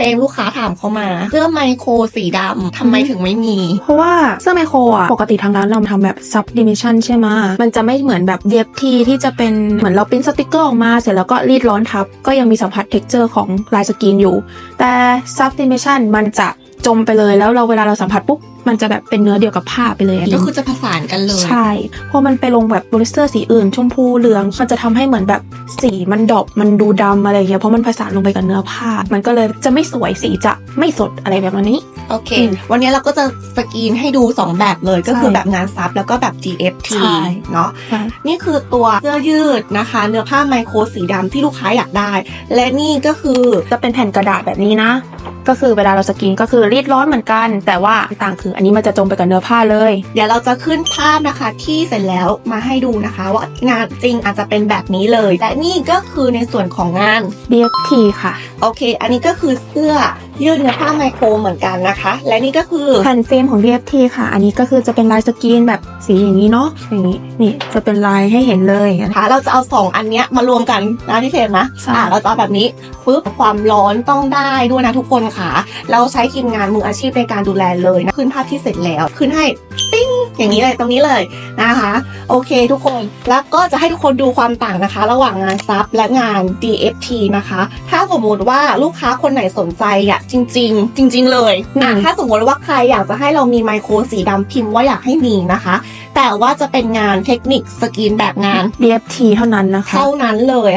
เฟมลูกค้าถามเขามา เสื้อไมโครสีดำทำไมถึงไม่มี เพราะว่าเสื้อไมโครอะปกติทางร้านเราทำแบบซับดิเมชันใช่ไหมมันจะไม่เหมือนแบบเย็บที่จะเป็นเหมือนเราปิ้นสติกเกอร์ออกมาเสร็จแล้วก็รีดร้อนทับ ก็ยังมีสัมผัสเท็กเจอร์ของลายสกรีนอยู่ แต่ซับดิเมชันมันจะจมไปเลยแล้วเราเวลาเราสัมผัสปุ๊บ มันจะแบบเป็นเนื้อเดียวกับผ้าไปเลยะก็คือจะผสานกันเลยใช่พอมันไปลงแบบโปลิสเตอร์สีอื่น ชมพูเหลืองมันจะทำให้เหมือนแบบสีมันดรอปมันดูดำอะไรอย่างเงี้ยเพราะมันผสานลงไปกับเนื้อผ้า มันก็เลยจะไม่สวยสีจะไม่สดอะไรแบบนี้โอเคอืมวันนี้เราก็จะสกรีนให้ดู 2 แบบเลยก็คือใช่แบบงานซับแล้วก็แบบ GFT ใช่เนาะนี่คือตัวเสื้อยืดนะคะ เนื้อผ้าไมโครสีดำที่ลูกค้าอยากได้ และนี่ก็คือจะเป็นแผ่นกระดาษแบบนี้นะก็คือเวลาเราสกรีนก็คือรีดร้อนเหมือนกัน แต่ว่าต่างคืออันนี้มันจะจมไปกับเนื้อผ้าเลย เดี๋ยวเราจะขึ้นภาพนะคะที่เสร็จแล้วมาให้ดูนะคะ ว่างานจริงอาจจะเป็นแบบนี้เลยแต่นี่ก็คือในส่วนของงาน DFT ค่ะ โอเค อันนี้ก็คือเสื้อยืดเนื้อผ้าไมโครเหมือนกันนะคะ และนี่ก็คือแผ่นเฟรมของ DFT ค่ะ อันนี้ก็คือจะเป็นลายสกรีนแบบสีอย่างนี้เนาะอย่างนี้นี่จะเป็นลายให้เห็นเลยนะคะเราจะเอาสองอันเนี้ยมารวมกันนะพี่เฟรมนะใช่อ่าเราจะเอาแบบนี้ปึ๊บความร้อนต้องได้ด้วยนะทุกคนค่ะ เราใช้ทีมงานมืออาชีพในการดูแลเลยนะขึ้นภาพที่เสร็จแล้ว ขึ้นให้ปิ้งอย่างนี้เลยตรงนี้เลยนะคะ โอเคทุกคนแล้วก็จะให้ทุกคนดูความต่างนะคะ ระหว่างงานซับและงาน DFT นะคะ ถ้าสมมุติว่าลูกค้าคนไหนสนใจอะจริง ๆ จริง ๆ เลยนะอืมถ้าสมมติว่าใครอยากจะให้เรามีไมโครสีดำพิมพ์ว่าอยากให้มีนะคะ แต่ว่าจะเป็นงานเทคนิคสกรีนแบบงาน DFT เท่านั้นนะคะ เท่านั้นเลย